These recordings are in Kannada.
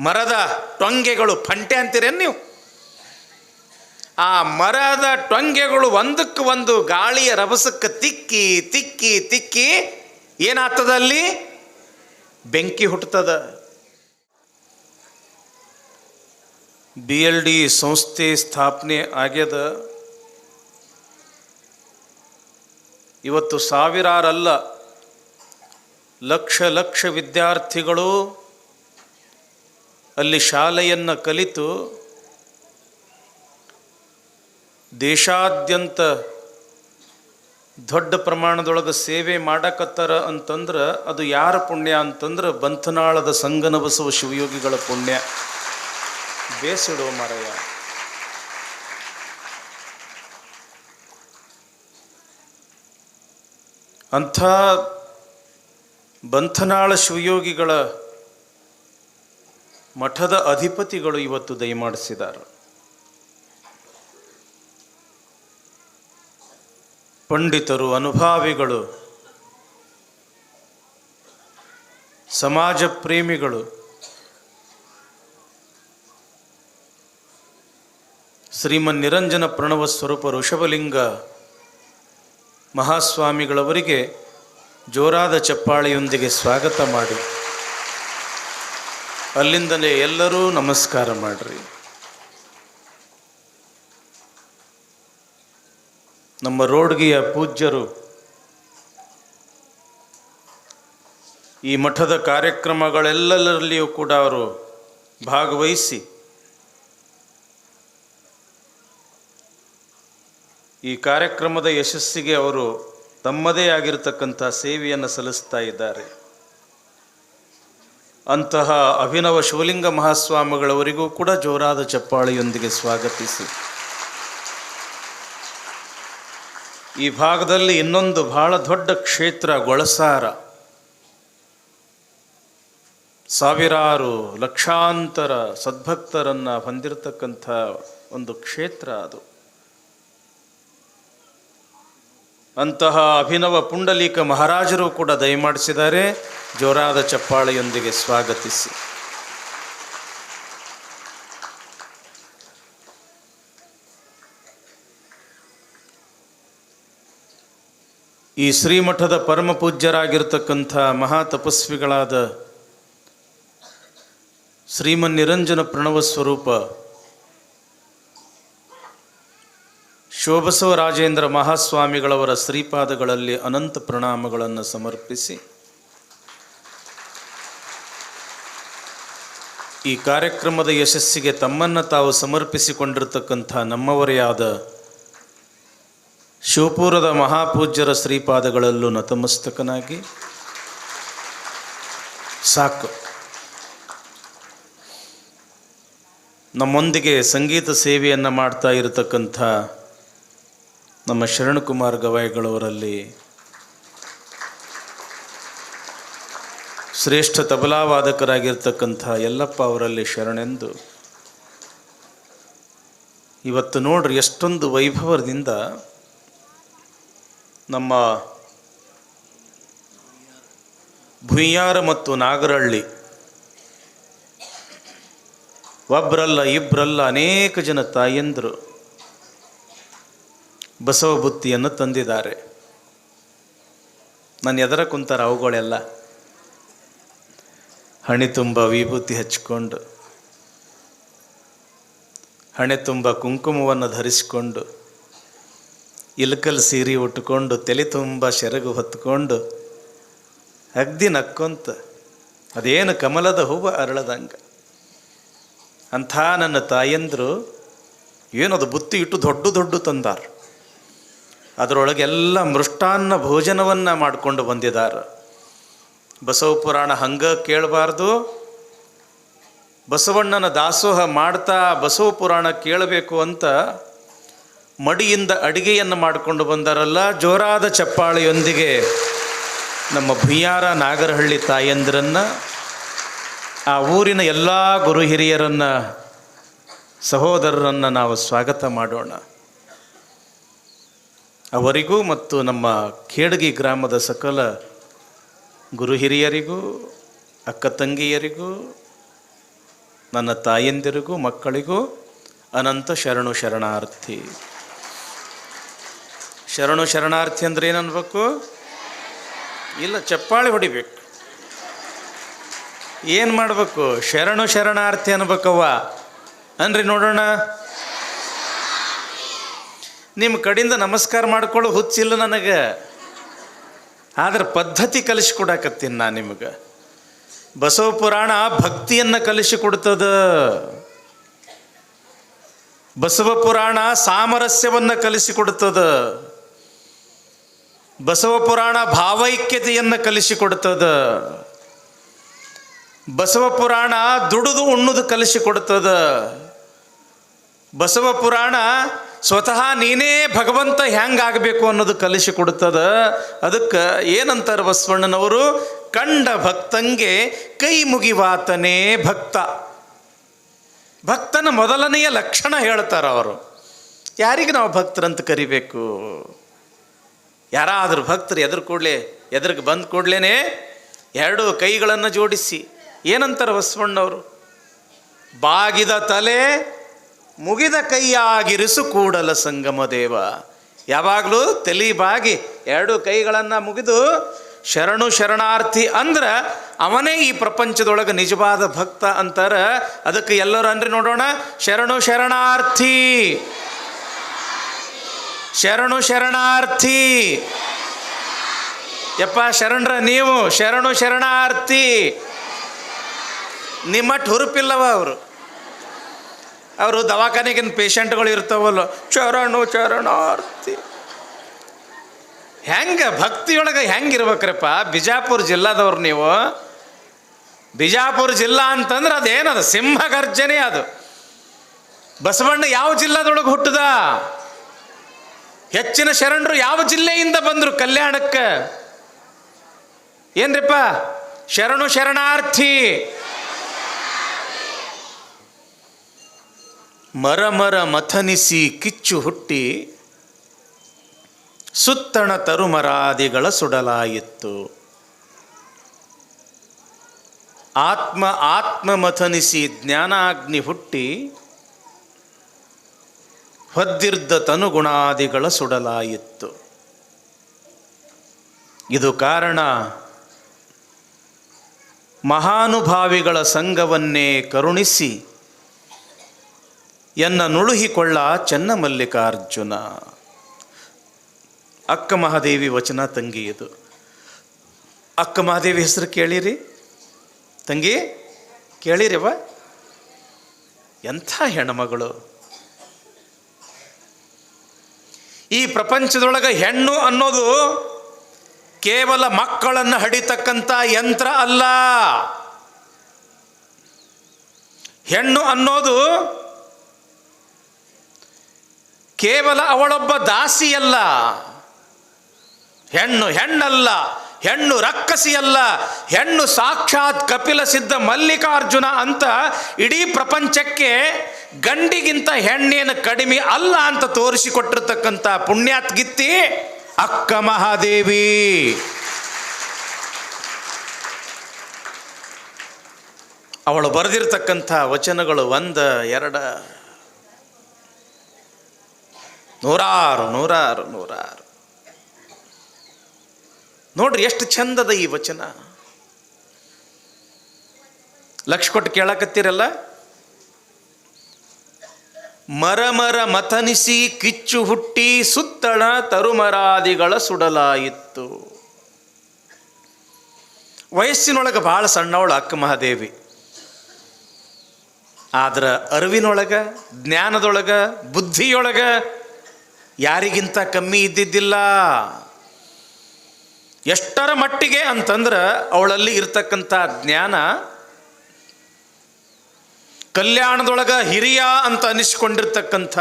ಮರದ ಟೊಂಗೆಗಳು ಫಂಟೆ ಅಂತೀರೇನು ನೀವು? ಆ ಮರದ ಟೊಂಗೆಗಳು ಒಂದಕ್ಕೆ ಒಂದು ಗಾಳಿಯ ರಭಸಕ್ಕೆ ತಿಕ್ಕಿ ತಿಕ್ಕಿ ತಿಕ್ಕಿ ಏನಾಗ್ತದ ಅಲ್ಲಿ? ಬೆಂಕಿ ಹುಟ್ಟುತ್ತದ. ಬಿ ಎಲ್ ಡಿ ಸಂಸ್ಥೆ ಸ್ಥಾಪನೆ ಆಗ್ಯದ. ಇವತ್ತು ಸಾವಿರಾರಲ್ಲ ಲಕ್ಷ ಲಕ್ಷ ವಿದ್ಯಾರ್ಥಿಗಳು ಅಲ್ಲಿ ಶಾಲೆಯನ್ನು ಕಲಿತು ದೇಶಾದ್ಯಂತ ದೊಡ್ಡ ಪ್ರಮಾಣದೊಳಗೆ ಸೇವೆ ಮಾಡಕತ್ತಾರ ಅಂತಂದ್ರೆ ಅದು ಯಾರ ಪುಣ್ಯ ಅಂತಂದ್ರೆ ಬಂಥನಾಳದ ಸಂಗನ ಬಸವ ಶಿವಯೋಗಿಗಳ ಪುಣ್ಯ. ಬೇಸಿಡೋ ಮರಯ ಅಂಥ ಬಂಥನಾಳ ಶಿವಯೋಗಿಗಳ ಮಠದ ಅಧಿಪತಿಗಳು ಇವತ್ತು ದಯಮಾಡಿಸಿದ್ದಾರೆ. ಪಂಡಿತರು, ಅನುಭಾವಿಗಳು ಸಮಾಜ ಪ್ರೇಮಿಗಳು ಶ್ರೀಮನ್ ನಿರಂಜನ ಪ್ರಣವ ಸ್ವರೂಪ ಋಷಭಲಿಂಗ ಮಹಾಸ್ವಾಮಿಗಳವರಿಗೆ ಜೋರಾದ ಚಪ್ಪಾಳೆಯೊಂದಿಗೆ ಸ್ವಾಗತ ಮಾಡಿ. ಅಲ್ಲಿಂದಲೇ ಎಲ್ಲರೂ ನಮಸ್ಕಾರ ಮಾಡ್ರಿ. ನಮ್ಮ ರೋಡ್ಗಿಯ ಪೂಜ್ಯರು ಈ ಮಠದ ಕಾರ್ಯಕ್ರಮಗಳೆಲ್ಲರಲ್ಲಿಯೂ ಕೂಡ ಅವರು ಭಾಗವಹಿಸಿ ಈ ಕಾರ್ಯಕ್ರಮದ ಯಶಸ್ಸಿಗೆ ಅವರು ತಮ್ಮದೇ ಆಗಿರತಕ್ಕಂಥ ಸೇವೆಯನ್ನು ಸಲ್ಲಿಸ್ತಾ ಇದ್ದಾರೆ. ಅಂತಹ ಅಭಿನವ ಶಿವಲಿಂಗ ಮಹಾಸ್ವಾಮಿಗಳವರಿಗೂ ಕೂಡ ಜೋರಾದ ಚಪ್ಪಾಳೆಯೊಂದಿಗೆ ಸ್ವಾಗತಿಸಿ. ಈ ಭಾಗದಲ್ಲಿ ಇನ್ನೊಂದು ಬಹಳ ದೊಡ್ಡ ಕ್ಷೇತ್ರ ಗೊಳಸಾರ. ಸಾವಿರಾರು ಲಕ್ಷಾಂತರ ಸದ್ಭಕ್ತರನ್ನು ಹೊಂದಿರತಕ್ಕಂಥ ಒಂದು ಕ್ಷೇತ್ರ ಅದು. ಅಂತಹ ಅಭಿನವ ಪುಂಡಲೀಕ ಮಹಾರಾಜರು ಕೂಡ ದಯಮಾಡಿಸಿದ್ದಾರೆ ಜೋರಾದ ಚಪ್ಪಾಳೆಯೊಂದಿಗೆ ಸ್ವಾಗತಿಸಿ. ಈ ಶ್ರೀಮಠದ ಪರಮ ಪೂಜ್ಯರಾಗಿರ್ತಕ್ಕಂಥ ಮಹಾ ತಪಸ್ವಿಗಳಾದ ಶ್ರೀಮನ್ ನಿರಂಜನ ಪ್ರಣವ ಸ್ವರೂಪ ಶೋಭಸವ ರಾಜೇಂದ್ರ ಮಹಾಸ್ವಾಮಿಗಳವರ ಶ್ರೀಪಾದಗಳಲ್ಲಿ ಅನಂತ ಪ್ರಣಾಮಗಳನ್ನು ಸಮರ್ಪಿಸಿ. ಈ ಕಾರ್ಯಕ್ರಮದ ಯಶಸ್ಸಿಗೆ ತಮ್ಮನ್ನು ತಾವು ಸಮರ್ಪಿಸಿಕೊಂಡಿರತಕ್ಕಂಥ ನಮ್ಮವರೇ ಆದ ಶಿವಪುರದ ಮಹಾಪೂಜ್ಯರ ಶ್ರೀಪಾದಗಳಲ್ಲೂ ನತಮಸ್ತಕನಾಗಿ. ಸಾಕು. ನಮ್ಮೊಂದಿಗೆ ಸಂಗೀತ ಸೇವೆಯನ್ನು ಮಾಡ್ತಾ ಇರತಕ್ಕಂಥ ನಮ್ಮ ಶರಣಕುಮಾರ್ ಗವಾಯಿಗಳವರಲ್ಲಿ ಶ್ರೇಷ್ಠ ತಬಲಾವಾದಕರಾಗಿರ್ತಕ್ಕಂಥ ಯಲ್ಲಪ್ಪ ಅವರಲ್ಲಿ ಶರಣೆಂದು. ಇವತ್ತು ನೋಡ್ರಿ ಎಷ್ಟೊಂದು ವೈಭವದಿಂದ ನಮ್ಮ ಭುಯ್ಯಾರ ಮತ್ತು ನಾಗರಹಳ್ಳಿ ಒಬ್ಬರಲ್ಲ ಇಬ್ಬರಲ್ಲ ಅನೇಕ ಜನ ತಾಯಂದರು ಬಸವ ಬುತ್ತಿಯನ್ನು ತಂದಿದ್ದಾರೆ. ನಾನು ಎದರ ಕುಂತಾರೆ ಅವುಗಳೆಲ್ಲ? ಹಣೆ ತುಂಬ ವಿಭೂತಿ ಹಚ್ಕೊಂಡು ಹಣೆ ತುಂಬ ಕುಂಕುಮವನ್ನು ಧರಿಸಿಕೊಂಡು, ಇಲ್ಕಲ್ ಸೀರೆ ಉಟ್ಕೊಂಡು, ತಲೆ ತುಂಬ ಸೆರಗು ಹೊತ್ಕೊಂಡು ಅಗ್ದಿ ನಕ್ಕೊಂತ, ಅದೇನು ಕಮಲದ ಹೂವು ಅರಳದಂಗ. ಅಂಥ ನನ್ನ ತಾಯಂದರು, ಏನದು ಬುತ್ತಿ ಇಟ್ಟು ದೊಡ್ಡ ದೊಡ್ಡ ತಂದಾರ. ಅದರೊಳಗೆಲ್ಲ ಮೃಷ್ಟಾನ್ನ ಭೋಜನವನ್ನು ಮಾಡಿಕೊಂಡು ಬಂದಿದ್ದಾರೆ ಬಸವ ಪುರಾಣ ಹಂಗ ಕೇಳಬಾರ್ದು. ಬಸವಣ್ಣನ ದಾಸೋಹ ಮಾಡ್ತಾ ಬಸವ ಪುರಾಣ ಕೇಳಬೇಕು ಅಂತ ಮಡಿಯಿಂದ ಅಡಿಗೆಯನ್ನು ಮಾಡಿಕೊಂಡು ಬಂದಾರಲ್ಲ, ಜೋರಾದ ಚಪ್ಪಾಳೆಯೊಂದಿಗೆ ನಮ್ಮ ಭುಯ್ಯಾರ ನಾಗರಹಳ್ಳಿ ತಾಯಂದಿರನ್ನು, ಆ ಊರಿನ ಎಲ್ಲ ಗುರು ಹಿರಿಯರನ್ನು, ಸಹೋದರರನ್ನು ನಾವು ಸ್ವಾಗತ ಮಾಡೋಣ. ಅವರಿಗೂ ಮತ್ತು ನಮ್ಮ ಖೇಡಗಿ ಗ್ರಾಮದ ಸಕಲ ಗುರು ಹಿರಿಯರಿಗೂ, ಅಕ್ಕ ತಂಗಿಯರಿಗೂ, ನನ್ನ ತಾಯಂದಿರಿಗೂ, ಮಕ್ಕಳಿಗೂ ಅನಂತ ಶರಣು ಶರಣಾರ್ಥಿ. ಶರಣು ಶರಣಾರ್ಥಿ ಅಂದ್ರೆ ಏನು ಅನ್ಬೇಕು ಇಲ್ಲ, ಚಪ್ಪಾಳೆ ಹೊಡಿಬೇಕು. ಏನು ಮಾಡಬೇಕು? ಶರಣು ಶರಣಾರ್ಥಿ ಅನ್ಬೇಕವ್ವ. ಅನ್ರಿ ನೋಡೋಣ. ನಿಮ್ಮ ಕಡೆಯಿಂದ ನಮಸ್ಕಾರ ಮಾಡ್ಕೊಳ್ಳೋ ಹುಚ್ಚಿಲ್ಲ ನನಗೆ. ಆದ್ರೆ ಪದ್ಧತಿ ಕಲಿಸ್ಕೊಡಕತ್ತೀನಿ ನಾನು ನಿಮಗೆ. ಬಸವ ಪುರಾಣ ಭಕ್ತಿಯನ್ನು ಕಲಿಸಿಕೊಡ್ತದ ಬಸವ ಪುರಾಣ ಸಾಮರಸ್ಯವನ್ನು ಕಲಿಸಿಕೊಡ್ತದ ಬಸವ ಪುರಾಣ ಭಾವೈಕ್ಯತೆಯನ್ನು ಕಲಿಸಿಕೊಡ್ತದ ಬಸವ ಪುರಾಣ ದುಡಿದು ಉಣ್ಣುದು ಕಲಿಸಿಕೊಡ್ತದ ಬಸವ ಪುರಾಣ ಸ್ವತಃ ನೀನೇ ಭಗವಂತ ಹೆಂಗಾಗಬೇಕು ಅನ್ನೋದು ಕಲಿಸಿಕೊಡ್ತದ ಅದಕ್ಕೆ ಏನಂತಾರೆ ಬಸವಣ್ಣನವರು? ಕಂಡ ಭಕ್ತಂಗೆ ಕೈ ಮುಗಿವಾತನೇ ಭಕ್ತ. ಭಕ್ತನ ಮೊದಲನೆಯ ಲಕ್ಷಣ ಹೇಳ್ತಾರೆ ಅವರು. ಯಾರಿಗೆ ನಾವು ಭಕ್ತರಂತ ಕರಿಬೇಕು? ಯಾರಾದರೂ ಭಕ್ತರು ಎದುರು ಕೂಡಲೇ, ಎದುರಿಗೆ ಬಂದ ಕೂಡಲೇ ಎರಡು ಕೈಗಳನ್ನು ಜೋಡಿಸಿ. ಏನಂತಾರೆ ಬಸವಣ್ಣವರು ಬಾಗಿದ ತಲೆ ಮುಗಿದ ಕೈಯಾಗಿರಿಸು ಕೂಡಲ ಸಂಗಮ ದೇವ. ಯಾವಾಗಲೂ ಬಾಗಿ ಎರಡು ಕೈಗಳನ್ನು ಮುಗಿದು ಶರಣು ಶರಣಾರ್ಥಿ ಅಂದ್ರೆ ಅವನೇ ಈ ಪ್ರಪಂಚದೊಳಗೆ ನಿಜವಾದ ಭಕ್ತ ಅಂತಾರೆ. ಅದಕ್ಕೆ ಎಲ್ಲರೂ ಅಂದ್ರೆ ನೋಡೋಣ, ಶರಣು ಶರಣಾರ್ಥಿ. ಶರಣು ಶರಣಾರ್ಥಿ. ಯಪ್ಪ ಶರಣರ ನೀವು, ಶರಣು ಶರಣಾರ್ಥಿ. ನಿಮ್ಮಟ್ಟು ಹುರುಪಿಲ್ಲವ ಅವರು. ಅವರು ದವಾಖಾನೆಗಿನ ಪೇಷಂಟ್ಗಳು ಇರ್ತಾವಲ್ಲ, ಚರಣು ಚರಣಾರ್ಥಿ ಹೆಂಗೆ ಭಕ್ತಿಯೊಳಗೆ ಹೆಂಗಿರ್ಬೇಕ್ರಪ್ಪ ಬಿಜಾಪುರ ಜಿಲ್ಲಾದವ್ರು ನೀವು. ಬಿಜಾಪುರ ಜಿಲ್ಲಾ ಅಂತಂದ್ರೆ ಅದೇನದು ಸಿಂಹಗರ್ಜನೆ ಅದು. ಬಸವಣ್ಣ ಯಾವ ಜಿಲ್ಲಾದೊಳಗೆ ಹುಟ್ಟದ ಹೆಚ್ಚಿನ ಶರಣರು ಯಾವ ಜಿಲ್ಲೆಯಿಂದ ಬಂದರು ಕಲ್ಯಾಣಕ್ಕೆ? ಏನ್ರಿಪ್ಪ? ಶರಣು ಶರಣಾರ್ಥಿ. ಮರ ಮರ ಮಥನಿಸಿ ಕಿಚ್ಚು ಹುಟ್ಟಿ ಸುತ್ತಣ ತರುಮರಾದಿಗಳ ಸುಡಲಾಯಿತ್ತು. ಆತ್ಮ ಆತ್ಮ ಮಥನಿಸಿ ಜ್ಞಾನಾಗ್ನಿ ಹುಟ್ಟಿ ಹೊದ್ದಿರ್ದ ತನುಗುಣಾದಿಗಳ ಸುಡಲಾಯಿತ್ತು. ಇದು ಕಾರಣ ಮಹಾನುಭಾವಿಗಳ ಸಂಘವನ್ನೇ ಕರುಣಿಸಿ ಎನ್ನ ನುಳುಹಿಕೊಳ್ಳ ಚೆನ್ನಮಲ್ಲಿಕಾರ್ಜುನ ಅಕ್ಕ ಮಹಾದೇವಿ ವಚನ ತಂಗಿ ಇದು. ಅಕ್ಕ ಮಹಾದೇವಿ ಹೆಸರು ಕೇಳಿರಿ. ತಂಗಿ, ಕೇಳಿರಿವ? ಎಂಥ ಹೆಣ್ಮಗಳು. ಈ ಪ್ರಪಂಚದೊಳಗೆ ಹೆಣ್ಣು ಅನ್ನೋದು ಕೇವಲ ಮಕ್ಕಳನ್ನು ಹಡಿತಕ್ಕಂಥ ಯಂತ್ರ ಅಲ್ಲ. ಹೆಣ್ಣು ಅನ್ನೋದು ಕೇವಲ ಅವಳೊಬ್ಬ ದಾಸಿಯಲ್ಲ. ಹೆಣ್ಣು ಹೆಣ್ಣಲ್ಲ, ಹೆಣ್ಣು ರಕ್ಕಸಿಯಲ್ಲ, ಹೆಣ್ಣು ಸಾಕ್ಷಾತ್ ಕಪಿಲ ಸಿದ್ಧ ಮಲ್ಲಿಕಾರ್ಜುನ ಅಂತ ಇಡೀ ಪ್ರಪಂಚಕ್ಕೆ ಗಂಡಿಗಿಂತ ಹೆಣ್ಣೇನು ಕಡಿಮೆ ಅಲ್ಲ ಅಂತ ತೋರಿಸಿಕೊಟ್ಟಿರ್ತಕ್ಕಂಥ ಪುಣ್ಯಾತ್ಗಿತ್ತಿ ಅಕ್ಕ ಮಹಾದೇವಿ. ಅವಳು ಬರೆದಿರ್ತಕ್ಕಂಥ ವಚನಗಳು ಒಂದ, ಎರಡ ನೂರಾರು ನೂರಾರು ನೂರಾರು. ನೋಡ್ರಿ ಎಷ್ಟು ಚಂದದ ಈ ವಚನ. ಲಕ್ಷ ಕೊಟ್ಟು ಕೇಳಕತ್ತೀರಲ್ಲ? ಮರ ಮರ ಮಥನಿಸಿ ಕಿಚ್ಚು ಹುಟ್ಟಿ ಸುತ್ತಣ ತರುಮರಾದಿಗಳ ಸುಡಲಾಯಿತ್ತು. ವಯಸ್ಸಿನೊಳಗೆ ಭಾಳ ಸಣ್ಣವಳು ಅಕ್ಕ ಮಹಾದೇವಿ. ಆದ್ರೆ ಅರಿವಿನೊಳಗ, ಜ್ಞಾನದೊಳಗ, ಬುದ್ಧಿಯೊಳಗ ಯಾರಿಗಿಂತ ಕಮ್ಮಿ ಇದ್ದಿದ್ದಿಲ್ಲ. ಎಷ್ಟರ ಮಟ್ಟಿಗೆ ಅಂತಂದ್ರೆ ಅವಳಲ್ಲಿ ಇರ್ತಕ್ಕಂಥ ಜ್ಞಾನ ಕಲ್ಯಾಣದೊಳಗೆ ಹಿರಿಯ ಅಂತ ಅನಿಸ್ಕೊಂಡಿರ್ತಕ್ಕಂಥ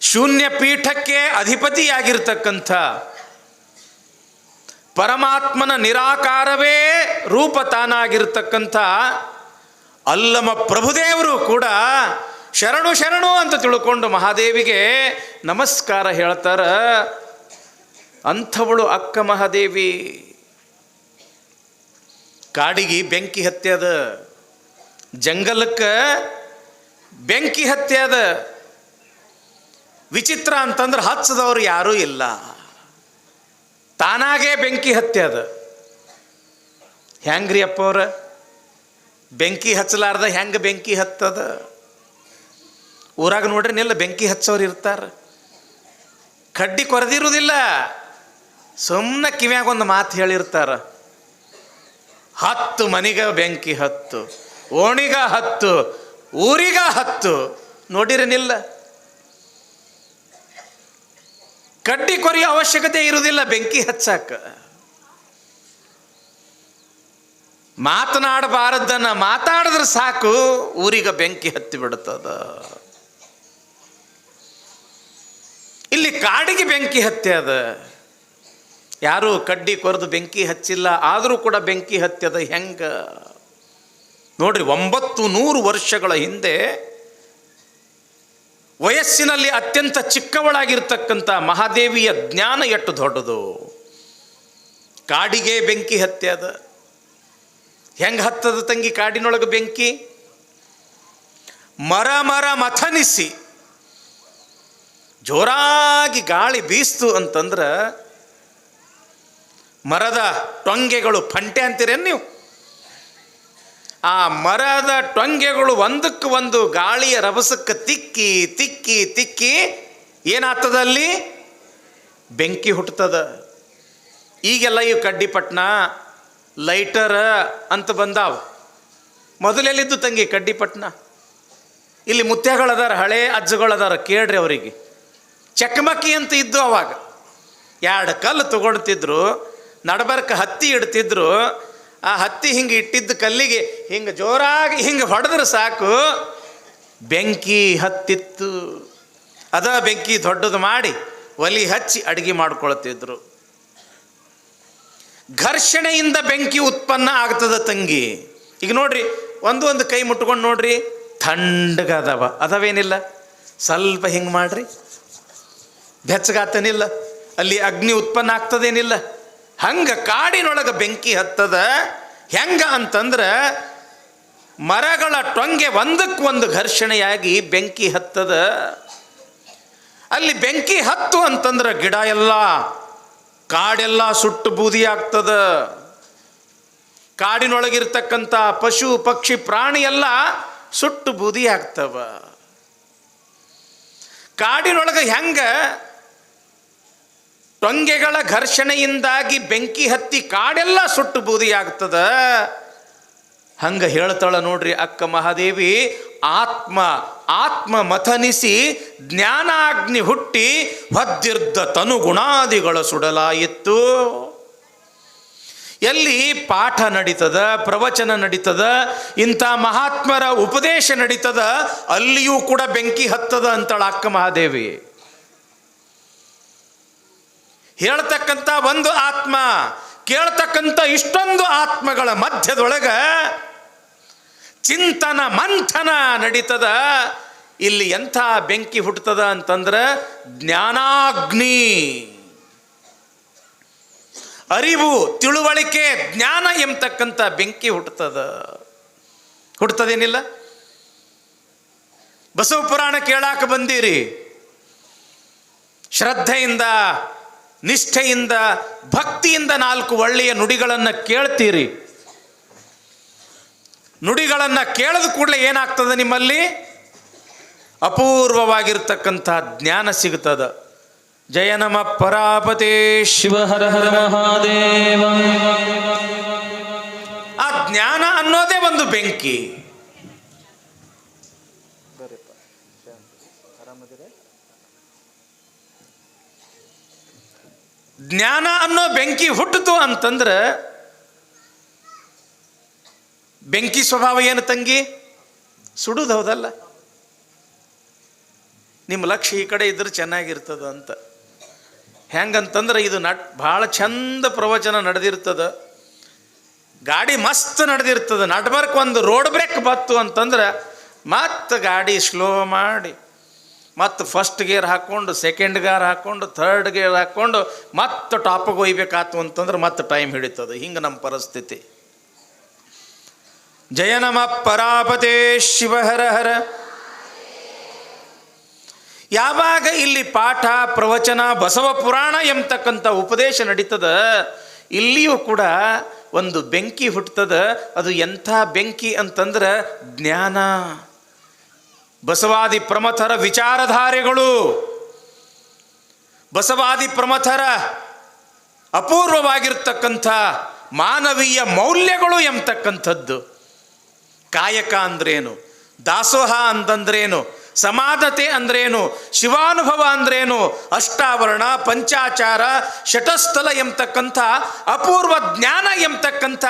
ಶೂನ್ಯ ಪೀಠಕ್ಕೆ ಅಧಿಪತಿಯಾಗಿರ್ತಕ್ಕಂಥ ಪರಮಾತ್ಮನ ನಿರಾಕಾರವೇ ರೂಪ ತಾನಾಗಿರ್ತಕ್ಕಂಥ ಅಲ್ಲಮ ಪ್ರಭುದೇವರು ಕೂಡ ಶರಣು ಶರಣು ಅಂತ ತಿಳ್ಕೊಂಡು ಮಹಾದೇವಿಗೆ ನಮಸ್ಕಾರ ಹೇಳ್ತಾರ. ಅಂಥವಳು ಅಕ್ಕ ಮಹಾದೇವಿ. ಕಾಡಿಗೆ ಬೆಂಕಿ ಹತ್ಯದ ಜಂಗಲಕ್ಕೆ ಬೆಂಕಿ ಹತ್ಯದ ವಿಚಿತ್ರ ಅಂತಂದ್ರೆ ಹಚ್ಚದವ್ರು ಯಾರೂ ಇಲ್ಲ. ತಾನಾಗೇ ಬೆಂಕಿ ಹತ್ಯದ ಹೆಂಗ್ರಿ ಅಪ್ಪವ್ರ ಬೆಂಕಿ ಹಚ್ಚಲಾರ್ದ ಹೆಂಗೆ ಬೆಂಕಿ ಹತ್ತದ? ಊರಾಗ ನೋಡ್ರಿ ನಿಲ್ಲ ಬೆಂಕಿ ಹಚ್ಚೋರು ಇರ್ತಾರೆ. ಕಡ್ಡಿ ಕೊರೆದಿರುವುದಿಲ್ಲ ಸುಮ್ಮನೆ ಕಿವ್ಯಾಗ ಒಂದು ಮಾತು ಹೇಳಿರ್ತಾರ. ಹತ್ತು ಮನಿಗ ಬೆಂಕಿ ಹತ್ತು, ಓಣಿಗ ಹತ್ತು, ಊರಿಗ ಹತ್ತು. ನೋಡಿರನಿಲ್ಲ ಕಡ್ಡಿ ಕೊರಿಯ ಅವಶ್ಯಕತೆ ಇರುವುದಿಲ್ಲ ಬೆಂಕಿ ಹಚ್ಚಾಕ. ಮಾತನಾಡಬಾರದನ್ನ ಮಾತಾಡಿದ್ರೆ ಸಾಕು, ಊರಿಗ ಬೆಂಕಿ ಹತ್ತಿ ಬಿಡುತ್ತದ ಇಲ್ಲಿ ಕಾಡಿಗೆ ಬೆಂಕಿ ಹತ್ಯದ ಯಾರು ಕಡ್ಡಿ ಕೊರೆದು ಬೆಂಕಿ ಹಚ್ಚಿಲ್ಲ, ಆದರೂ ಕೂಡ ಬೆಂಕಿ ಹತ್ಯದ ಹೆಂಗ? ನೋಡ್ರಿ, ಒಂಬತ್ತು ನೂರು ವರ್ಷಗಳ ಹಿಂದೆ ವಯಸ್ಸಿನಲ್ಲಿ ಅತ್ಯಂತ ಚಿಕ್ಕವಳಾಗಿರ್ತಕ್ಕಂಥ ಮಹಾದೇವಿಯ ಜ್ಞಾನ ಎಷ್ಟು ದೊಡ್ಡದು? ಕಾಡಿಗೆ ಬೆಂಕಿ ಹತ್ಯದ ಹೆಂಗೆ ಹತ್ತದ ತಂಗಿ ಕಾಡಿನೊಳಗೆ ಬೆಂಕಿ? ಮರ ಮರ ಮಥನಿಸಿ. ಜೋರಾಗಿ ಗಾಳಿ ಬೀಸ್ತು ಅಂತಂದ್ರೆ ಮರದ ಟೊಂಗೆಗಳು ಫಂಟೆ ಅಂತೀರೇನು ನೀವು? ಆ ಮರದ ಟೊಂಗೆಗಳು ಒಂದಕ್ಕೆ ಒಂದು ಗಾಳಿಯ ರಭಸಕ್ಕೆ ತಿಕ್ಕಿ ತಿಕ್ಕಿ ತಿಕ್ಕಿ ಏನಾಗ್ತದ ಅಲ್ಲಿ? ಬೆಂಕಿ ಹುಟ್ಟುತ್ತದ. ಈಗೆಲ್ಲ ಇವು ಕಡ್ಡಿಪಟ್ನ ಲೈಟರ್ ಅಂತ ಬಂದಾವ. ಮೊದಲೆಲ್ಲಿದ್ದು ತಂಗಿ ಕಡ್ಡಿಪಟ್ನ? ಇಲ್ಲಿ ಮುತ್ಯಗಳದಾರ, ಹಳೆ ಅಜ್ಜಗಳದಾರ ಕೇಳ್ರಿ ಅವರಿಗೆ. ಚಕಮಕಿ ಅಂತ ಇದ್ದು ಅವಾಗ. ಎರಡು ಕಲ್ಲು ತಗೊಳ್ತಿದ್ರು, ನಡಬರ್ಕ ಹತ್ತಿ ಇಡ್ತಿದ್ರು, ಆ ಹತ್ತಿ ಹಿಂಗೆ ಇಟ್ಟಿದ್ದ ಕಲ್ಲಿಗೆ ಹಿಂಗೆ ಜೋರಾಗಿ ಹಿಂಗೆ ಹೊಡೆದ್ರೆ ಸಾಕು, ಬೆಂಕಿ ಹತ್ತಿತ್ತು. ಅದ ಬೆಂಕಿ ದೊಡ್ಡದು ಮಾಡಿ ಒಲಿ ಹಚ್ಚಿ ಅಡುಗೆ ಮಾಡ್ಕೊಳ್ತಿದ್ರು. ಘರ್ಷಣೆಯಿಂದ ಬೆಂಕಿ ಉತ್ಪನ್ನ ಆಗ್ತದ ತಂಗಿ. ಈಗ ನೋಡ್ರಿ, ಒಂದು ಒಂದು ಕೈ ಮುಟ್ಕೊಂಡು ನೋಡ್ರಿ, ಥಂಡಗದವ. ಅದವೇನಿಲ್ಲ? ಸ್ವಲ್ಪ ಹಿಂಗೆ ಮಾಡ್ರಿ. ಬೆಚ್ಚಗಾತನಿಲ್ಲ. ಅಲ್ಲಿ ಅಗ್ನಿ ಉತ್ಪನ್ನ ಆಗ್ತದೇನಿಲ್ಲ. ಹಂಗ ಕಾಡಿನೊಳಗೆ ಬೆಂಕಿ ಹತ್ತದ. ಹೆಂಗ ಅಂತಂದ್ರೆ ಮರಗಳ ಟೊಂಗೆ ಒಂದಕ್ಕೆ ಒಂದು ಘರ್ಷಣೆಯಾಗಿ ಬೆಂಕಿ ಹತ್ತದ. ಅಲ್ಲಿ ಬೆಂಕಿ ಹತ್ತು ಅಂತಂದ್ರೆ ಗಿಡ ಎಲ್ಲ, ಕಾಡೆಲ್ಲ ಸುಟ್ಟು ಬೂದಿ ಆಗ್ತದ. ಕಾಡಿನೊಳಗಿರ್ತಕ್ಕಂಥ ಪಶು, ಪಕ್ಷಿ, ಪ್ರಾಣಿ ಎಲ್ಲ ಸುಟ್ಟು ಬೂದಿ ಆಗ್ತವ. ಕಾಡಿನೊಳಗೆ ಹೆಂಗ ಟೊಂಗೆಗಳ ಘರ್ಷಣೆಯಿಂದಾಗಿ ಬೆಂಕಿ ಹತ್ತಿ ಕಾಡೆಲ್ಲ ಸುಟ್ಟು ಬೂದಿ ಆಗ್ತದ ಹಂಗ ಹೇಳ್ತಾಳ ನೋಡ್ರಿ ಅಕ್ಕ ಮಹಾದೇವಿ, ಆತ್ಮ ಆತ್ಮ ಮಥನಿಸಿ ಜ್ಞಾನಾಗ್ನಿ ಹುಟ್ಟಿ ಹೊದ್ದಿರ್ದ ತನು ಗುಣಾದಿಗಳ ಸುಡಲಾಯಿತ್ತು. ಎಲ್ಲಿ ಪಾಠ ನಡೀತದ, ಪ್ರವಚನ ನಡೀತದ, ಇಂಥ ಮಹಾತ್ಮರ ಉಪದೇಶ ನಡೀತದ, ಅಲ್ಲಿಯೂ ಕೂಡ ಬೆಂಕಿ ಹತ್ತದ ಅಂತಾಳ ಅಕ್ಕ ಮಹಾದೇವಿ. ಹೇಳ್ತಕ್ಕಂಥ ಒಂದು ಆತ್ಮ ಕೇಳ್ತಕ್ಕಂಥ ಇಷ್ಟೊಂದು ಆತ್ಮಗಳ ಮಧ್ಯದೊಳಗೆ ಚಿಂತನ, ಮಂಥನ ನಡೀತದ. ಇಲ್ಲಿ ಎಂಥ ಬೆಂಕಿ ಹುಟ್ಟುತ್ತದ ಅಂತಂದ್ರೆ ಜ್ಞಾನಾಗ್ನಿ. ಅರಿವು, ತಿಳುವಳಿಕೆ, ಜ್ಞಾನ ಎಂಬತಕ್ಕಂಥ ಬೆಂಕಿ ಹುಟ್ಟುತ್ತದ. ಹುಟ್ಟುತ್ತದೇನಿಲ್ಲ? ಬಸವ ಪುರಾಣ ಕೇಳಾಕ ಬಂದೀರಿ. ಶ್ರದ್ಧೆಯಿಂದ ನಿಷ್ಠೆಯಿಂದ, ಭಕ್ತಿಯಿಂದ ನಾಲ್ಕು ಒಳ್ಳೆಯ ನುಡಿಗಳನ್ನು ಕೇಳ್ತೀರಿ. ನುಡಿಗಳನ್ನು ಕೇಳಿದ ಕೂಡಲೇ ಏನಾಗ್ತದೆ ನಿಮ್ಮಲ್ಲಿ? ಅಪೂರ್ವವಾಗಿರ್ತಕ್ಕಂಥ ಜ್ಞಾನ ಸಿಗುತ್ತದೆ. ಜಯ ನಮ ಪರಾಪತಿ ಶಿವ ಹರ ಹರ ಮಹಾದೇವ. ಆ ಜ್ಞಾನ ಅನ್ನೋದೇ ಒಂದು ಬೆಂಕಿ. ಜ್ಞಾನ ಅನ್ನೋ ಬೆಂಕಿ ಹುಟ್ಟಿತು ಅಂತಂದ್ರೆ ಬೆಂಕಿ ಸ್ವಭಾವ ಏನು ತಂಗಿ? ಸುಡುದು ಹೌದಲ್ಲ. ನಿಮ್ಮ ಲಕ್ಷ್ಯ ಈ ಕಡೆ ಇದ್ರೆ ಚೆನ್ನಾಗಿರ್ತದ ಅಂತ. ಹೆಂಗಂತಂದ್ರೆ ಇದು ನಟ್ ಭಾಳ ಚಂದ ಪ್ರವಚನ ನಡೆದಿರ್ತದ. ಗಾಡಿ ಮಸ್ತ್ ನಡೆದಿರ್ತದ. ನಡ್ಬರ್ಕ್ ಒಂದು ರೋಡ್ ಬ್ರೇಕ್ ಬತ್ತು ಅಂತಂದ್ರೆ ಮತ್ತೆ ಗಾಡಿ ಸ್ಲೋ ಮಾಡಿ ಮತ್ತು ಫಸ್ಟ್ ಗೇರ್ ಹಾಕ್ಕೊಂಡು ಸೆಕೆಂಡ್ ಗೇರ್ ಹಾಕ್ಕೊಂಡು ಥರ್ಡ್ ಗೇರ್ ಹಾಕ್ಕೊಂಡು ಮತ್ತೆ ಟಾಪಿಗೆ ಒಯ್ಬೇಕಾತು ಅಂತಂದ್ರೆ ಮತ್ತೆ ಟೈಮ್ ಹಿಡಿತದೆ. ಹಿಂಗೆ ನಮ್ಮ ಪರಿಸ್ಥಿತಿ. ಜಯ ನಮ ಪರಾಪತೆ ಶಿವಹರ ಹರ ಯಾವಾಗ ಇಲ್ಲಿ ಪಾಠ, ಪ್ರವಚನ, ಬಸವ ಪುರಾಣ ಎಂಬತಕ್ಕಂಥ ಉಪದೇಶ ನಡೀತದ, ಇಲ್ಲಿಯೂ ಕೂಡ ಒಂದು ಬೆಂಕಿ ಹುಟ್ಟದ ಅದು ಎಂಥ ಬೆಂಕಿ ಅಂತಂದ್ರೆ ಜ್ಞಾನ. ಬಸವಾದಿ ಪ್ರಮಥರ ವಿಚಾರಧಾರೆಗಳು ಬಸವಾದಿ ಪ್ರಮಥರ ಅಪೂರ್ವವಾಗಿರ್ತಕ್ಕಂಥ ಮಾನವೀಯ ಮೌಲ್ಯಗಳು ಎಂಬತಕ್ಕಂಥದ್ದು. ಕಾಯಕ ಅಂದ್ರೇನು ದಾಸೋಹ ಅಂತಂದ್ರೇನು ಸಮಾಧತೆ ಅಂದ್ರೇನು? ಶಿವಾನುಭವ ಅಂದ್ರೇನು? ಅಷ್ಟಾವರಣ, ಪಂಚಾಚಾರ ಶಟಸ್ಥಲ ಎಂಬತಕ್ಕಂಥ, ಅಪೂರ್ವ ಜ್ಞಾನ ಎಂಬತಕ್ಕಂಥ,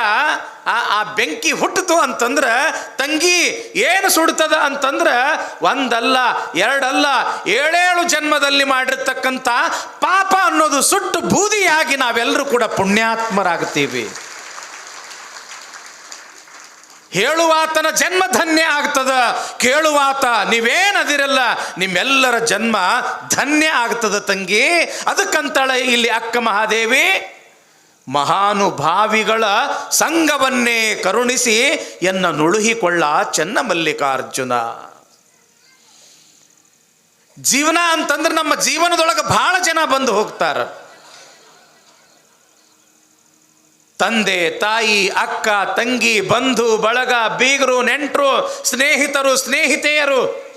ಆ ಆ ಬೆಂಕಿ ಹುಟ್ಟಿತು ಅಂತಂದ್ರೆ, ತಂಗಿ ಏನು ಸುಡ್ತದ ಅಂತಂದ್ರೆ, ಒಂದಲ್ಲ, ಎರಡಲ್ಲ, ಏಳೇಳು ಜನ್ಮದಲ್ಲಿ ಮಾಡಿರ್ತಕ್ಕಂಥ ಪಾಪ ಅನ್ನೋದು ಸುಟ್ಟು ಬೂದಿಯಾಗಿ ನಾವೆಲ್ಲರೂ ಕೂಡ ಪುಣ್ಯಾತ್ಮರಾಗ್ತೀವಿ. ಹೇಳುವಾತನ ಜನ್ಮ ಧನ್ಯ ಆಗ್ತದ. ಕೇಳುವಾತ ನೀವೇನದಿರಲ್ಲ ನಿಮ್ಮೆಲ್ಲರ ಜನ್ಮ ಧನ್ಯ ಆಗ್ತದ ತಂಗಿ. ಅದಕ್ಕಂತಾಳೆ ಇಲ್ಲಿ ಅಕ್ಕ ಮಹಾದೇವಿ, ಮಹಾನುಭಾವಿಗಳ ಸಂಘವನ್ನೇ ಕರುಣಿಸಿ ಎನ್ನ ನುಳುಹಿಕೊಳ್ಳ ಚೆನ್ನ ಮಲ್ಲಿಕಾರ್ಜುನ ಜೀವನ ಅಂತಂದ್ರೆ ನಮ್ಮ ಜೀವನದೊಳಗೆ ಬಹಳ ಜನ ಬಂದು ಹೋಗ್ತಾರ. ತಂದೆ, ತಾಯಿ, ಅಕ್ಕ, ತಂಗಿ, ಬಂಧು, ಬಳಗ, ಬೀಗರು, ನೆಂಟರು, ಸ್ನೇಹಿತರು, ಸ್ನೇಹಿತೆಯರು.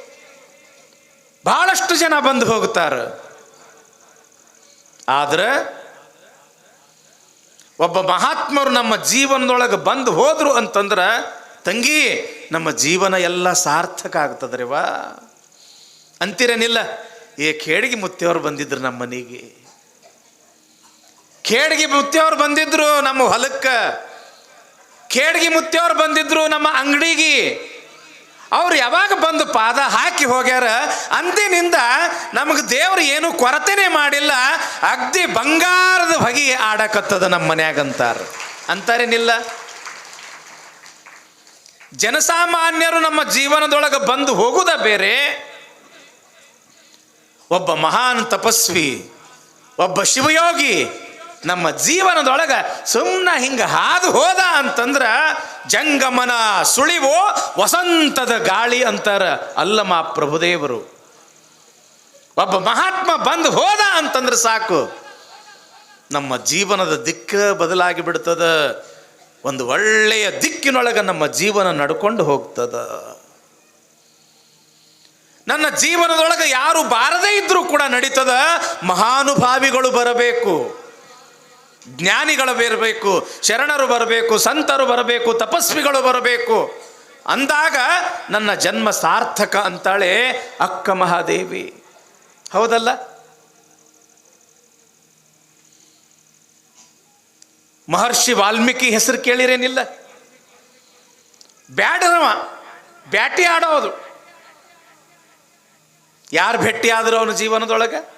ಬಹಳಷ್ಟು ಜನ ಬಂದು ಹೋಗುತ್ತಾರೆ. ಆದ್ರೆ ಒಬ್ಬ ಮಹಾತ್ಮರು ನಮ್ಮ ಜೀವನದೊಳಗೆ ಬಂದು ಹೋದ್ರು ಅಂತಂದ್ರೆ, ತಂಗಿ, ನಮ್ಮ ಜೀವನ ಎಲ್ಲ ಸಾರ್ಥಕ ಆಗ್ತದ್ರಿ ವಾ. ಅಂತಿರೇನಿಲ್ಲ? ಏ ಕೇಳಿಗೆ ಮುತ್ತಿಯವ್ರು ಬಂದಿದ್ರು ನಮ್ಮ ಮನೆಗೆ. ಖೇಡ್ಗಿ ಮುತ್ತಿಯವ್ರು ಬಂದಿದ್ರು ನಮ್ಮ ಹೊಲಕ್ಕೆ. ಖೇಡ್ಗಿ ಮುತ್ತಿಯವ್ರು ಬಂದಿದ್ರು ನಮ್ಮ ಅಂಗಡಿಗೆ. ಅವ್ರು ಯಾವಾಗ ಬಂದು ಪಾದ ಹಾಕಿ ಹೋಗ್ಯಾರ, ಅಂದಿನಿಂದ ನಮಗೆ ದೇವ್ರು ಏನು ಕೊರತೆನೇ ಮಾಡಿಲ್ಲ, ಅಗ್ದಿ ಬಂಗಾರದ ಹೊಗೆ ಆಡಕತ್ತದ ನಮ್ಮ ಮನ್ಯಾಗಂತಾರ. ಅಂತಾರೇನಿಲ್ಲ ಜನಸಾಮಾನ್ಯರು ನಮ್ಮ ಜೀವನದೊಳಗೆ ಬಂದು ಹೋಗುದ ಬೇರೆ. ಒಬ್ಬ ಮಹಾನ್ ತಪಸ್ವಿ, ಒಬ್ಬ ಶಿವಯೋಗಿ ನಮ್ಮ ಜೀವನದೊಳಗೆ ಸುಮ್ಮನೆ ಹಿಂಗೆ ಹಾದು ಹೋದ ಅಂತಂದ್ರೆ ಜಂಗಮನ ಸುಳಿವು ವಸಂತದ ಗಾಳಿ ಅಂತಾರ ಅಲ್ಲಮ ಪ್ರಭುದೇವರು. ಒಬ್ಬ ಮಹಾತ್ಮ ಬಂದು ಹೋದ ಅಂತಂದ್ರೆ ಸಾಕು. ನಮ್ಮ ಜೀವನದ ದಿಕ್ಕ ಬದಲಾಗಿ ಬಿಡ್ತದ. ಒಂದು ಒಳ್ಳೆಯ ದಿಕ್ಕಿನೊಳಗೆ ನಮ್ಮ ಜೀವನ ನಡ್ಕೊಂಡು ಹೋಗ್ತದ. ನನ್ನ ಜೀವನದೊಳಗೆ ಯಾರು ಬಾರದೇ ಇದ್ರೂ ಕೂಡ ನಡೀತದ ಮಹಾನುಭಾವಿಗಳು ಬರಬೇಕು. ಜ್ಞಾನಿಗಳು ಬರಬೇಕು, ಶರಣರು ಬರಬೇಕು, ಸಂತರು ಬರಬೇಕು, ತಪಸ್ವಿಗಳು ಬರಬೇಕು. ಅಂದಾಗ ನನ್ನ ಜನ್ಮ ಸಾರ್ಥಕ ಅಂತಾಳೆ ಅಕ್ಕ ಮಹಾದೇವಿ. ಹೌದಲ್ಲ? ಮಹರ್ಷಿ ವಾಲ್ಮೀಕಿ ಹೆಸರು ಕೇಳಿರೇನಿಲ್ಲ? ಬ್ಯಾಡನವ ಬ್ಯಾಟಿ ಆಡೋದು. ಯಾರು ಭೇಟಿಯಾದರು ಅವನ ಜೀವನದೊಳಗೆ?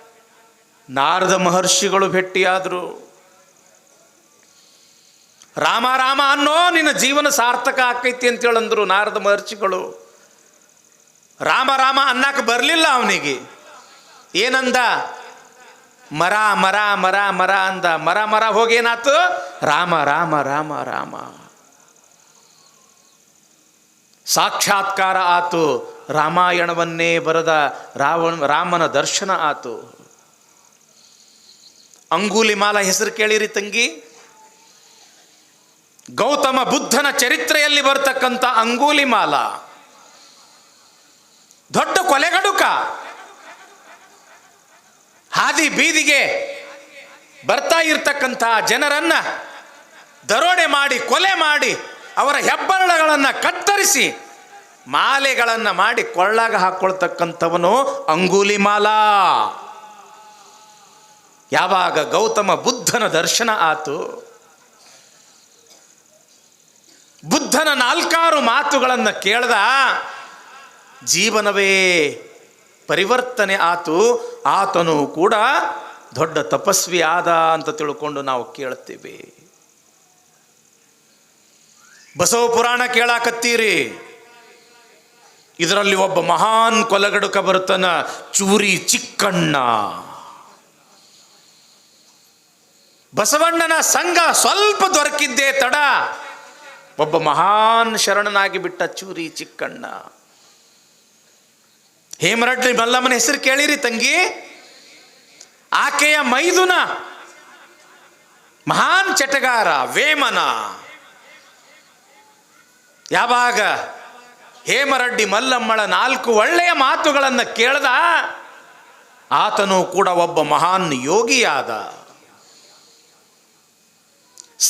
ನಾರದ ಮಹರ್ಷಿಗಳು ಭೇಟಿಯಾದರು. ರಾಮ ರಾಮ ಅನ್ನೋ ನಿನ್ನ ಜೀವನ ಸಾರ್ಥಕ ಆಕೈತಿ ಅಂತೇಳಂದ್ರು ನಾರದ ಮಹರ್ಷಿಗಳು. ರಾಮ ರಾಮ ಅನ್ನಕ್ಕೆ ಬರಲಿಲ್ಲ ಅವನಿಗೆ. ಏನಂದ? ಮರ ಮರ ಮರ ಮರ ಅಂದ. ಮರ ಮರ ಹೋಗೇನಾತು? ರಾಮ ರಾಮ ರಾಮ ರಾಮ. ಸಾಕ್ಷಾತ್ಕಾರ ಆತು. ರಾಮಾಯಣವನ್ನೇ ಬರೆದ ರಾವಣ, ರಾಮನ ದರ್ಶನ ಆತು. ಅಂಗೂಲಿಮಾಲ ಹೆಸರು ಕೇಳಿರಿ ತಂಗಿ. ಗೌತಮ ಬುದ್ಧನ ಚರಿತ್ರೆಯಲ್ಲಿ ಬರ್ತಕ್ಕಂಥ ಅಂಗೂಲಿಮಾಲ ದೊಡ್ಡ ಕೊಲೆಗಡುಕ ಹಾದಿ ಬೀದಿಗೆ ಬರ್ತಾ ಇರ್ತಕ್ಕಂಥ ಜನರನ್ನ ದರೋಡೆ ಮಾಡಿ, ಕೊಲೆ ಮಾಡಿ, ಅವರ ಹೆಬ್ಬರಳಗಳನ್ನು ಕತ್ತರಿಸಿ, ಮಾಲೆಗಳನ್ನು ಮಾಡಿ ಕೊಳ್ಳಾಗ ಹಾಕೊಳ್ತಕ್ಕಂಥವನು ಅಂಗೂಲಿಮಾಲ ಯಾವಾಗ ಗೌತಮ ಬುದ್ಧನ ದರ್ಶನ ಆತು ಬುದ್ಧನ ನಾಲ್ಕಾರು ಮಾತುಗಳನ್ನು ಕೇಳ್ದ, ಜೀವನವೇ ಪರಿವರ್ತನೆ ಆತು, ಆತನು ಕೂಡ ದೊಡ್ಡ ತಪಸ್ವಿ ಆದ ಅಂತ ತಿಳ್ಕೊಂಡು ನಾವು ಕೇಳ್ತೀವಿ. ಬಸವ ಪುರಾಣ ಕೇಳಾಕತ್ತೀರಿ. ಇದರಲ್ಲಿ ಒಬ್ಬ ಮಹಾನ್ ಕೊಲಗಡುಕ ಬರುತ್ತನ, ಚೂರಿ ಚಿಕ್ಕಣ್ಣ. ಬಸವಣ್ಣನ ಸಂಘ ಸ್ವಲ್ಪ ದೊರಕಿದ್ದೇ ತಡ. ಒಬ್ಬ ಮಹಾನ್ ಶರಣನಾಗಿ ಬಿಟ್ಟ ಚೂರಿ ಚಿಕ್ಕಣ್ಣ. ಹೇಮರಡ್ಲಿ ಮಲ್ಲಮ್ಮನ ಹೆಸರು ಕೇಳಿರಿ ತಂಗಿ. ಆಕೆಯ ಮೈದುನ. ಮಹಾನ್ ಚಟಗಾರ, ವೇಮನ. ಯಾವಾಗ ಹೇಮರಡ್ಡಿ ಮಲ್ಲಮ್ಮಳ ನಾಲ್ಕು ಒಳ್ಳೆಯ ಮಾತುಗಳನ್ನು ಕೇಳ್ದ, ಆತನು ಕೂಡ ಒಬ್ಬ ಮಹಾನ್ ಯೋಗಿಯಾದ.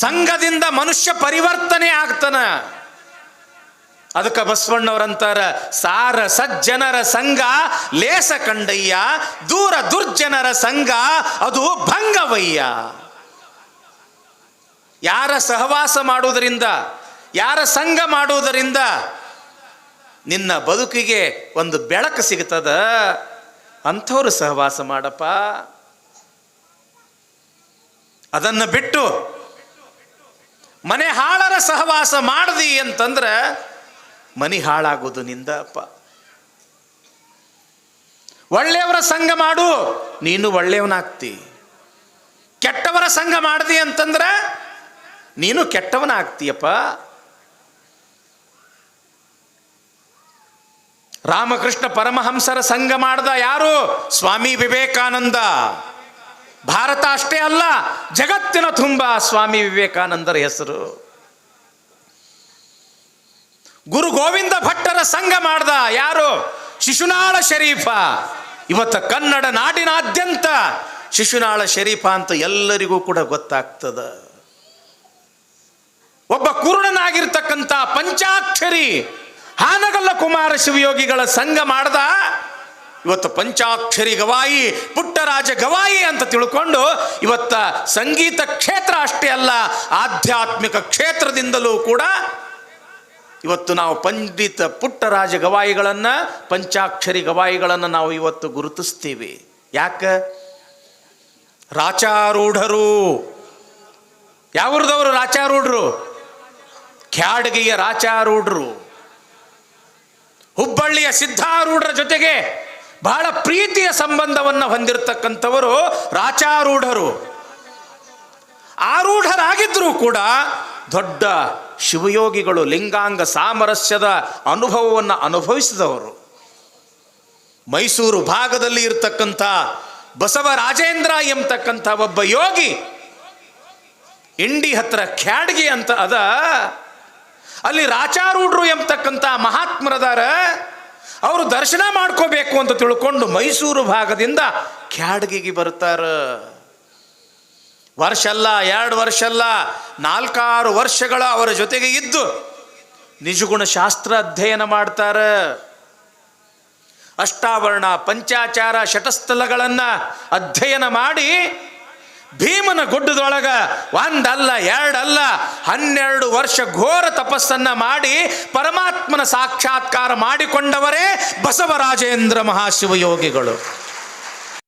ಸಂಘದಿಂದ ಮನುಷ್ಯ ಪರಿವರ್ತನೆ ಆಗ್ತಾನ. ಅದಕ್ಕೆ ಬಸವಣ್ಣವರಂತಾರ, ಸಾರ ಸಜ್ಜನರ ಸಂಘ, ಲೇಸ ಕಂಡಯ್ಯ, ದೂರ ದುರ್ಜನರ ಸಂಘ, ಅದು ಭಂಗವಯ್ಯ. ಯಾರ ಸಹವಾಸ ಮಾಡುವುದರಿಂದ, ಯಾರ ಸಂಘ ಮಾಡುವುದರಿಂದ ನಿನ್ನ ಬದುಕಿಗೆ ಒಂದು ಬೆಳಕು ಸಿಗ್ತದ? ಅಂಥವ್ರು ಸಹವಾಸ ಮಾಡಪ್ಪ. ಅದನ್ನು ಬಿಟ್ಟು ಮನೆ ಹಾಳರ ಸಹವಾಸ ಮಾಡ್ದಿ ಅಂತಂದ್ರೆ ಮನಿ ಹಾಳಾಗೋದು ನಿಂದ ಅಪ್ಪ. ಒಳ್ಳೆಯವರ ಸಂಘ ಮಾಡು, ನೀನು ಒಳ್ಳೆಯವನಾಗ್ತಿ. ಕೆಟ್ಟವರ ಸಂಘ ಮಾಡ್ದಿ ಅಂತಂದ್ರೆ ನೀನು ಕೆಟ್ಟವನಾಗ್ತೀಯಪ್ಪ. ರಾಮಕೃಷ್ಣ ಪರಮಹಂಸರ ಸಂಘ ಮಾಡ್ದ ಯಾರು? ಸ್ವಾಮಿ ವಿವೇಕಾನಂದ. ಭಾರತ ಅಷ್ಟೇ ಅಲ್ಲ, ಜಗತ್ತಿನ ತುಂಬ ಸ್ವಾಮಿ ವಿವೇಕಾನಂದರ ಹೆಸರು. ಗುರು ಗೋವಿಂದ ಭಟ್ಟರ ಸಂಘ ಮಾಡ್ದ ಯಾರು? ಶಿಶುನಾಳ ಶರೀಫ. ಇವತ್ತು ಕನ್ನಡ ನಾಡಿನಾದ್ಯಂತ ಶಿಶುನಾಳ ಶರೀಫ ಅಂತ ಎಲ್ಲರಿಗೂ ಕೂಡ ಗೊತ್ತಾಗ್ತದ. ಒಬ್ಬ ಕುರುಡನಾಗಿರ್ತಕ್ಕಂಥ ಪಂಚಾಕ್ಷರಿ ಹಾನಗಲ್ಲ ಕುಮಾರ ಶಿವಯೋಗಿಗಳ ಸಂಘ ಮಾಡ್ದ ಇವತ್ತು ಪಂಚಾಕ್ಷರಿ ಗವಾಯಿ, ಪುಟ್ಟರಾಜ ಗವಾಯಿ ಅಂತ ತಿಳ್ಕೊಂಡು ಇವತ್ತ ಸಂಗೀತ ಕ್ಷೇತ್ರ ಅಷ್ಟೇ ಅಲ್ಲ, ಆಧ್ಯಾತ್ಮಿಕ ಕ್ಷೇತ್ರದಿಂದಲೂ ಕೂಡ ಇವತ್ತು ನಾವು ಪಂಡಿತ ಪುಟ್ಟರಾಜ ಗವಾಯಿಗಳನ್ನು, ಪಂಚಾಕ್ಷರಿ ಗವಾಯಿಗಳನ್ನು ನಾವು ಇವತ್ತು ಗುರುತಿಸ್ತೀವಿ. ಯಾಕೆ? ರಾಚಾರೂಢರು. ಯಾವ್ರದವರು ರಾಚಾರೂಢರು? ಖ್ಯಾಡಗಿಯ ರಾಚಾರೂಢರು. ಹುಬ್ಬಳ್ಳಿಯ ಸಿದ್ಧಾರೂಢರ ಜೊತೆಗೆ ಬಹಳ ಪ್ರೀತಿಯ ಸಂಬಂಧವನ್ನು ಹೊಂದಿರತಕ್ಕಂಥವರು ರಾಚಾರೂಢರು. ಆರೂಢರಾಗಿದ್ದರೂ ಕೂಡ ದೊಡ್ಡ ಶಿವಯೋಗಿಗಳು ಲಿಂಗಾಂಗ ಸಾಮರಸ್ಯದ ಅನುಭವವನ್ನು ಅನುಭವಿಸಿದವರು. ಮೈಸೂರು ಭಾಗದಲ್ಲಿ ಇರತಕ್ಕಂಥ ಬಸವರಾಜೇಂದ್ರ ಎಂಬತಕ್ಕಂಥ ಒಬ್ಬ ಯೋಗಿ ಇಂಡಿ ಹತ್ರ ಖ್ಯಾಡ್ಗಿ ಅಂತ ಅದ. ಅಲ್ಲಿ ರಾಚಾರೂಢರು ಎಂಬತಕ್ಕಂಥ ಮಹಾತ್ಮರದಾರ ಅವರು ದರ್ಶನ ಮಾಡ್ಕೋಬೇಕು ಅಂತ ತಿಳ್ಕೊಂಡು ಮೈಸೂರು ಭಾಗದಿಂದ ಕ್ಯಾಡ್ಗಿಗೆ ಬರ್ತಾರೆ ವರ್ಷ ಅಲ್ಲ ಎರಡು ವರ್ಷ ಅಲ್ಲ ನಾಲ್ಕಾರು ವರ್ಷಗಳ ಅವರ ಜೊತೆಗೆ ಇದ್ದು ನಿಜಗುಣ ಶಾಸ್ತ್ರ ಅಧ್ಯಯನ ಮಾಡ್ತಾರೆ. ಅಷ್ಟಾವರಣ ಪಂಚಾಚಾರ ಶಟಸ್ಥಲಗಳನ್ನು ಅಧ್ಯಯನ ಮಾಡಿ ಭೀಮನ ಗುಡ್ಡದೊಳಗ ಒಂದಲ್ಲ ಎರಡಲ್ಲ ಹನ್ನೆರಡು ವರ್ಷ ಘೋರ ತಪಸ್ಸನ್ನ ಮಾಡಿ ಪರಮಾತ್ಮನ ಸಾಕ್ಷಾತ್ಕಾರ ಮಾಡಿಕೊಂಡವರೇ ಬಸವರಾಜೇಂದ್ರ ಮಹಾಶಿವಯೋಗಿಗಳು.